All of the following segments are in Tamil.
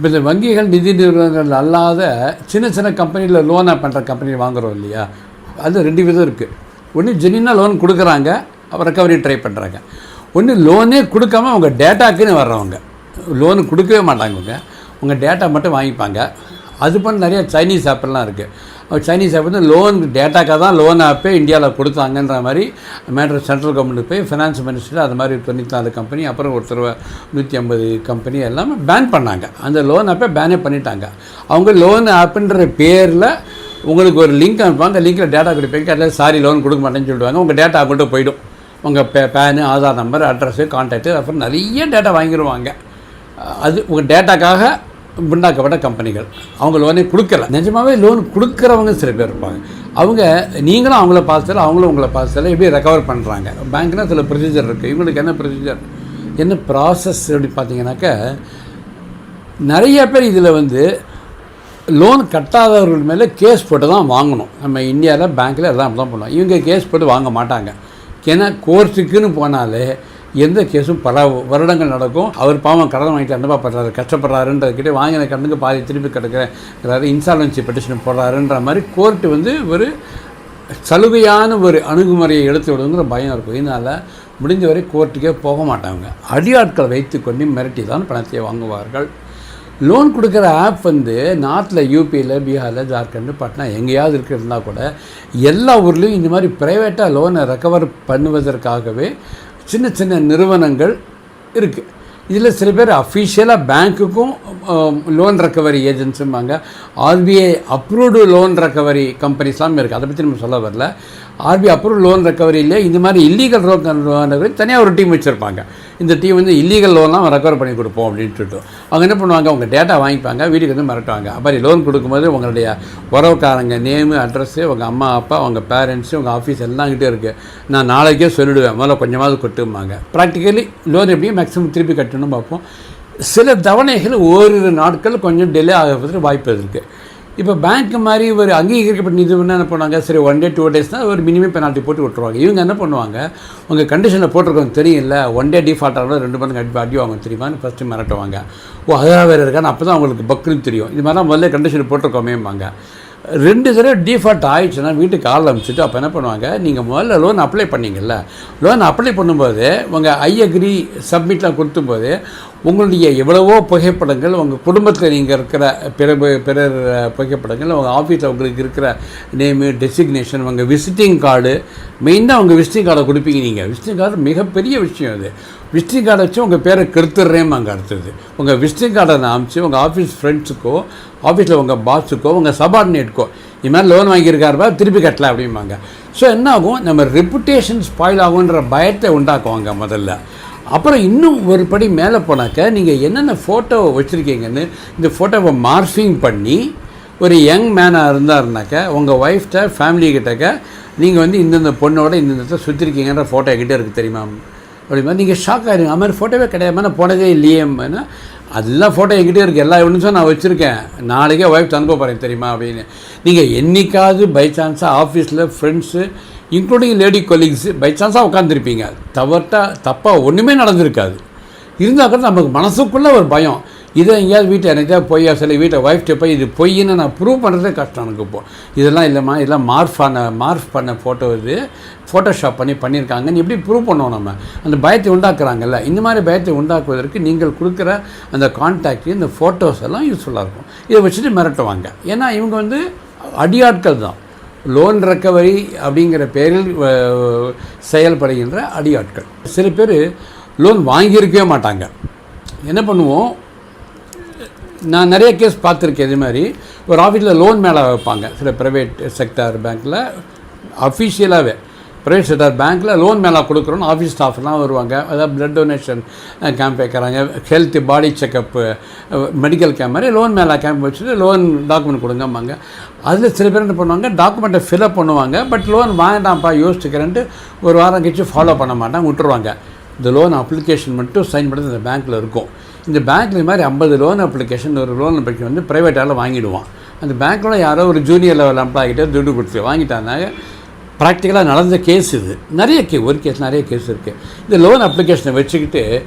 இப்போ இந்த வங்கிகள் நிதி நிறுவனங்கள் அல்லாத சின்ன சின்ன கம்பெனியில் லோனை பண்ணுற கம்பெனி வாங்குறோம் இல்லையா? அது ரெண்டு விதம் இருக்குது ஒன்று ஜெனினாக லோன் கொடுக்குறாங்க ரெக்கவரி ட்ரை பண்ணுறாங்க ஒன்று லோனே கொடுக்காம அவங்க டேட்டாக்குன்னு வர்றவங்க. லோனு கொடுக்கவே மாட்டாங்க அவங்க உங்கள் டேட்டா மட்டும் வாங்கிப்பாங்க. அது பண்ண நிறையா சைனீஸ் ஆப்பெல்லாம் இருக்குது Oh, சைனீஸ் ஆப் வந்து லோன் டேட்டாக்காக தான் லோன் ஆப்பே இந்தியாவில் கொடுத்தாங்கன்ற மாதிரி மேட்ரு சென்ட்ரல் கவர்மெண்ட் போய் ஃபினான்ஸ் மினிஸ்டர் அது மாதிரி தொண்ணூற்றி நாலு கம்பெனி அப்புறம் ஒருத்தர் நூற்றி ஐம்பது கம்பெனி எல்லாமே பேன் பண்ணாங்க. அந்த லோன் ஆப்பை பேனே பண்ணிட்டாங்க. அவங்க லோன் ஆப்புன்ற பேரில் உங்களுக்கு ஒரு லிங்க் அனுப்புவாங்க. அந்த லிங்க்கில் டேட்டா கொடுப்பீங்க. அதில் சாரி லோன் கொடுக்க மாட்டேன்னு சொல்லுவாங்க. உங்கள் டேட்டா அவங்கள்ட்ட போயிடும். உங்கள் பே பேனு ஆதார் நம்பர் அட்ரஸு கான்டாக்டு அப்புறம் நிறைய டேட்டா வாங்கிடுவாங்க அது உங்கள் டேட்டாக்காக உண்டாக்கப்பட்ட கம்பெனிகள். அவங்க லோனே கொடுக்கல. நிஜமாவே லோன் கொடுக்குறவங்க சில பேர் இருப்பாங்க. அவங்க நீங்களும் அவங்கள பார்த்ததில்ல அவங்களும் உங்களை பார்த்ததில்ல எப்படி ரெக்கவர் பண்ணுறாங்க பேங்க்னா சில ப்ரொசீஜர் இருக்குது இவங்களுக்கு என்ன ப்ரொசீஜர் என்ன ப்ராசஸ் அப்படி பார்த்தீங்கன்னாக்கா நிறைய பேர் இதில் வந்து லோன் கட்டாதவர்கள் மேலே கேஸ் போட்டு தான் வாங்கணும். நம்ம இந்தியாவில் பேங்க்கில் எல்லாம் அப்படி தான் பண்ணுவோம் இவங்க கேஸ் போட்டு வாங்க மாட்டாங்க. ஏன்னா கோர்ட்டுக்குன்னு போனாலே எந்த கேஸும் பல வருடங்கள் நடக்கும். அவர் பாவம் கடன் வாங்கிட்டு என்னப்பா பண்ணுறாரு கஷ்டப்படுறாருன்றதுக்கிட்டே வாங்கின கடனுக்கு பாதி திருப்பி கிடக்கிறேன் இன்சால்வன்சி பெட்டிஷன் போடுறாருன்ற மாதிரி கோர்ட்டு வந்து ஒரு சலுகையான ஒரு அணுகுமுறையை எடுத்து விடுங்கிற பயம் இருக்கும். இதனால் முடிஞ்சவரை கோர்ட்டுக்கே போக மாட்டாங்க. அடியாட்களை வைத்துக்கொண்டு மிரட்டி தான் பணத்தை வாங்குவார்கள். லோன் கொடுக்குற ஆப் வந்து நார்த்தில் யூபியில் பீகாரில் ஜார்க்கண்ட் பட்னா எங்கேயாவது இருக்கிறதுனா கூட எல்லா ஊர்லேயும் இந்த மாதிரி ப்ரைவேட்டாக லோனை ரெக்கவர் பண்ணுவதற்காகவே சின்ன சின்ன நிறுவனங்கள் இருக்குது இதில் சில பேர் அஃபிஷியலாக பேங்க்குக்கும் லோன் ரெக்கவரி ஏஜென்ட்ஸும்பாங்க ஆர்பிஐ அப்ரூவ்டு லோன் ரெக்கவரி கம்பெனிஸ்லாம் இருக்குது அதை பற்றி நம்ம சொல்ல வரல. ஆர்பிஐ அப்ரூவ் லோன் ரெக்கவரியில் இந்த மாதிரி இல்லீகல் லோன் ரெக்கவரி தனியாக ஒரு டீம் வச்சுருப்பாங்க. இந்த டீம் வந்து இல்லீகல் லோன்லாம் ரெக்கவர் பண்ணி கொடுப்போம் அப்படின்ட்டு அவங்க என்ன பண்ணுவாங்க? அவங்க டேட்டா வாங்கிப்பாங்க வீட்டுக்கு வந்து மிரட்டுவாங்க. அப்படி லோன் கொடுக்கும்போது உங்களுடைய உறவுக்காரங்க நேமு அட்ரஸ்ஸு உங்கள் அம்மா அப்பா உங்கள் பேரண்ட்ஸு உங்கள் ஆஃபீஸ் எல்லாம் கிட்டே இருக்குது நான் நாளைக்கே சொல்லிவிடுவேன் முதல்ல கொஞ்சமாவது கொட்டுமாங்க ப்ராக்டிக்கலி லோன் எப்படியும் மேக்ஸிமம் திருப்பி கட்டணும் பார்ப்போம். சில தவணைகள் ஓரிரு நாட்கள் கொஞ்சம் டிலே ஆகிறதுக்கு வாய்ப்பு இருக்குது இப்போ பேங்க் மாதிரி ஒரு அங்கீகரிக்கப்பட்ட நிறுவனம் என்ன பண்ணுவாங்க? சரி ஒன் டே டூ டேஸ்னால் ஒரு மினிமம் பெனால்ட்டி போட்டு விட்டுருவாங்க. இவங்க என்ன பண்ணுவாங்க? உங்கள் கண்டிஷனில் போட்டிருக்கோம் தெரியல ஒன் டே டிஃபால்ட் ஆகணும் ரெண்டு மணி கண்டிப்பாக அடி வாங்க தெரியுமான்னு ஃபஸ்ட்டு மிரட்டுவாங்க. ஓ அதாக வேறு இருக்கான்னு அப்போ தான் அவங்களுக்கு பக்குன்னு தெரியும். இது மாதிரிலாம் முதல்ல கண்டிஷன் போட்டிருக்கோமேம்பாங்க. ரெண்டு தடவை டிஃபால்ட் ஆயிடுச்சுன்னா வீட்டுக்கு ஆள் அமைச்சிட்டு அப்போ என்ன பண்ணுவாங்க? நீங்கள் முதல்ல லோன் அப்ளை பண்ணிங்கல்ல. லோன் அப்ளை பண்ணும்போது உங்கள் ஐ அக்ரி சப்மிட்லாம் கொடுத்தும்போது உங்களுடைய எவ்வளவோ புகைப்படங்கள் உங்கள் குடும்பத்தில் நீங்கள் இருக்கிற பிற பிறர் புகைப்படங்கள் உங்கள் ஆஃபீஸில் உங்களுக்கு இருக்கிற நேமு டெசிக்னேஷன் உங்கள் விசிட்டிங் கார்டு மெயினாக உங்கள் விசிட்டிங் கார்டை கொடுப்பீங்க நீங்கள் விசிட்டிங் கார்டு மிகப்பெரிய விஷயம் அது. விசிட்டிங் கார்டை வச்சு உங்கள் பேரை கெடுத்துடுறேன் அங்கே அடுத்தது உங்கள் விசிட்டிங் கார்டை நான் அனுப்பிச்சு உங்கள் ஆஃபீஸ் ஃப்ரெண்ட்ஸுக்கோ ஆஃபீஸில் உங்கள் பாஸுக்கோ உங்கள் சபார்டினேட்க்கோ இது மாதிரி லோன் வாங்கியிருக்காருப்பா திருப்பி கட்டல அப்படிம்பாங்க. ஸோ என்ன ஆகும் நம்ம ரெப்புடேஷன் ஸ்பாயில் ஆகுன்ற பயத்தை உண்டாக்குவாங்க முதல்ல. அப்புறம் இன்னும் ஒரு படி மேலே போனாக்க நீங்கள் என்னென்ன ஃபோட்டோ வச்சுருக்கீங்கன்னு இந்த ஃபோட்டோவை மார்ஃபிங் பண்ணி ஒரு யங் மேனாக இருந்தாருனாக்க உங்கள் ஒய்ஃப்ட்ட ஃபேமிலி கிட்டக்க நீங்கள் வந்து இந்தந்த பொண்ணோட இந்தந்த சுற்றிருக்கீங்கன்ற ஃபோட்டோ என்கிட்ட இருக்குது தெரியுமா? அப்படிமா நீங்கள் ஷாக் ஆகிருங்க அது மாதிரி ஃபோட்டோவே கிடையாது நான் போனதே இல்லையேன்னா அதெல்லாம் ஃபோட்டோ என்கிட்ட இருக்குது எல்லா எவிடன்ஸும் நான் வச்சுருக்கேன். நாளைக்கே ஒய்ஃப் அனுப்ப போகிறேன் தெரியுமா அப்படின்னு. நீங்கள் என்றைக்காவது பை சான்ஸாக ஆஃபீஸில் friends including lady colleagues by சான்ஸாக உட்காந்துருப்பீங்க தவறுட்டா தப்பாக ஒன்றுமே நடந்திருக்காது. இருந்தால் கூட நமக்கு மனசுக்குள்ளே ஒரு பயம். இதை எங்கேயாவது வீட்டை எனக்கு பொய்யா சில வீட்டை ஒய்ஃப்டே போய் இது பொய்ன்னு நான் ப்ரூவ் பண்ணுறதே கஷ்டம் எனக்கு இப்போ. இதெல்லாம் இல்லைம்மா இதெல்லாம் மார்ஃப் பண்ண மார்ஃப் பண்ண ஃபோட்டோ இது. ஃபோட்டோஷாப் பண்ணி பண்ணியிருக்காங்கன்னு எப்படி ப்ரூவ் பண்ணுவோம் நம்ம? அந்த பயத்தை உண்டாக்குறாங்கல்ல. இந்த மாதிரி பயத்தை உண்டாக்குவதற்கு நீங்கள் கொடுக்குற அந்த கான்டாக்ட் இந்த ஃபோட்டோஸ் எல்லாம் யூஸ்ஃபுல்லாக இருக்கும். இதை வச்சுட்டு மிரட்டுவாங்க. ஏன்னா இவங்க வந்து அடியாட்கள் தான். லோன் ரெக்கவரி அப்படிங்கிற பேரில் செயல்படுகின்ற அடியாட்கள். சில பேர் லோன் வாங்கியிருக்கவே மாட்டாங்க. என்ன பண்ணுவோம்? நான் நிறைய கேஸ் பார்த்துருக்கேன் இது மாதிரி. ஒரு ஆஃபீஸில் லோன் மேலே வைப்பாங்க. சில ப்ரைவேட் செக்டார் பேங்க்கில் அஃபிஷியலாகவே ப்ரைவேட் செக்டர் பேங்க்கில் லோன் மேலே கொடுக்குறோன்னு ஆஃபீஸ் ஸ்டாஃப்லாம் வருவாங்க. அதாவது பிளட் டொனேஷன் கேம்ப் வைக்கிறாங்க. Health body checkup medical camp மாதிரி லோன் மேலே கேம்ப் வச்சுட்டு லோன் டாக்குமெண்ட் கொடுங்கம்பாங்க. அதில் சில பேர் என்ன பண்ணுவாங்க டாக்குமெண்ட்டை ஃபில்அப் பண்ணுவாங்க. பட் லோன் வாங்கிட்டான்ப்பா யோசிச்சுக்கிறேன்ட்டு ஒரு வாரம் கழிச்சு ஃபாலோ பண்ண மாட்டாங்க விட்டுருவாங்க. இந்த லோன் அப்ளிகேஷன் மட்டும் சைன் பண்ணி இந்த பேங்க்கில் இருக்கும். இந்த பேங்க்கில் இது மாதிரி ஐம்பது லோன் அப்ளிகேஷன் ஒரு லோன் அப்ளிகேஷன் வந்து ப்ரைவேட்டால் வாங்கிடுவான். அந்த பேங்க்கில் யாரோ ஒரு ஜூனியர் லெவல் எம்ப்ளாய்கிட்ட துட்டு கொடுத்து வாங்கிட்டாங்க. ப்ராக்டிக்கலாக நடந்த கேஸ் இது. நிறைய கே ஒரு கேஸ் நிறைய கேஸ் இருக்குது இந்த லோன் அப்ளிகேஷனை வச்சுக்கிட்டு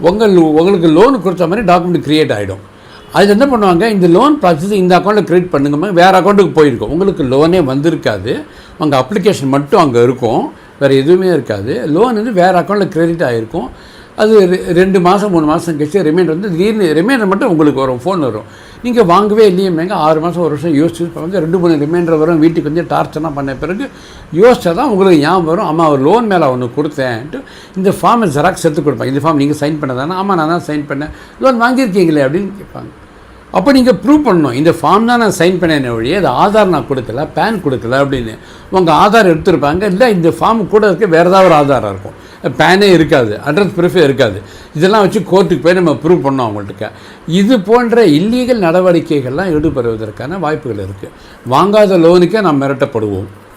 உங்கள் உங்களுக்கு லோன் கொடுத்த மாதிரி டாக்குமெண்ட் க்ரியேட் ஆகிடும் அது என்ன பண்ணுவாங்க? இந்த லோன் ப்ராசஸ் இந்த அக்கௌண்ட்டில் க்ரியேட் பண்ணுங்க. வேறு அக்கௌண்ட்டுக்கு போயிருக்கும். உங்களுக்கு லோனே வந்திருக்காது. உங்கள் அப்ளிகேஷன் மட்டும் அங்கே இருக்கும். வேறு எதுவுமே இருக்காது. லோன் வந்து வேறு அக்கௌண்ட்டில் க்ரெடிட் ஆகிருக்கும் அது ரெ- ரெண்டு மாதம் மூணு மாதம் கழிச்சு ரிமைண்டர் வந்து திடீர்னு ரிமைண்டர் மட்டும் உங்களுக்கு வரும். ஃபோன் வரும். நீங்கள் வாங்கவே இல்லையேமேங்க ஆறு மாதம் ஒரு வருஷம் யோசிச்சு பாருங்க. ரெண்டு மூணு ரிமைண்டர் வரும் வீட்டுக்கு வந்து டார்ச்சர்லாம் பண்ண பிறகு யோசிச்சா தான் உங்களுக்கு ஞாபகம் வரும். ஆமாம் ஒரு லோன் மேலே ஒன்று கொடுத்தேன்ட்டு இந்த ஃபார்மை ஜெராக்ஸ் எடுத்து கொடுப்பாங்க. இந்த ஃபார்ம் நீங்கள் சைன் பண்ணதானே? ஆமாம் நான் தான் சைன் பண்ணேன். லோன் வாங்கியிருக்கீங்களே அப்படின்னு கேட்பாங்க. அப்போ நீங்கள் ப்ரூவ் பண்ணணும். இந்த ஃபார்ம் தான் நான் சைன் பண்ணேன் வழியே அது ஆதார் நான் கொடுக்கல பேன் கொடுக்கல அப்படின்னு. உங்கள் ஆதார் எடுத்திருப்பாங்க. இல்லை இந்த ஃபார்ம் கூட இருக்க வேறு ஏதாவது ஒரு ஆதாராக இருக்கும். பேனே இருக்காது அட்ரஸ் ப்ரூஃபே இருக்காது. இதெல்லாம் வச்சு கோர்ட்டுக்கு போய் நம்ம ப்ரூவ் பண்ணோம் அவங்கள்ட்ட. இது போன்ற இல்லீகல் நடவடிக்கைகள்லாம் ஈடுபடுவதற்கான வாய்ப்புகள் இருக்குது வாங்காத லோனுக்கே நாம் மிரட்டப்படுவோம்.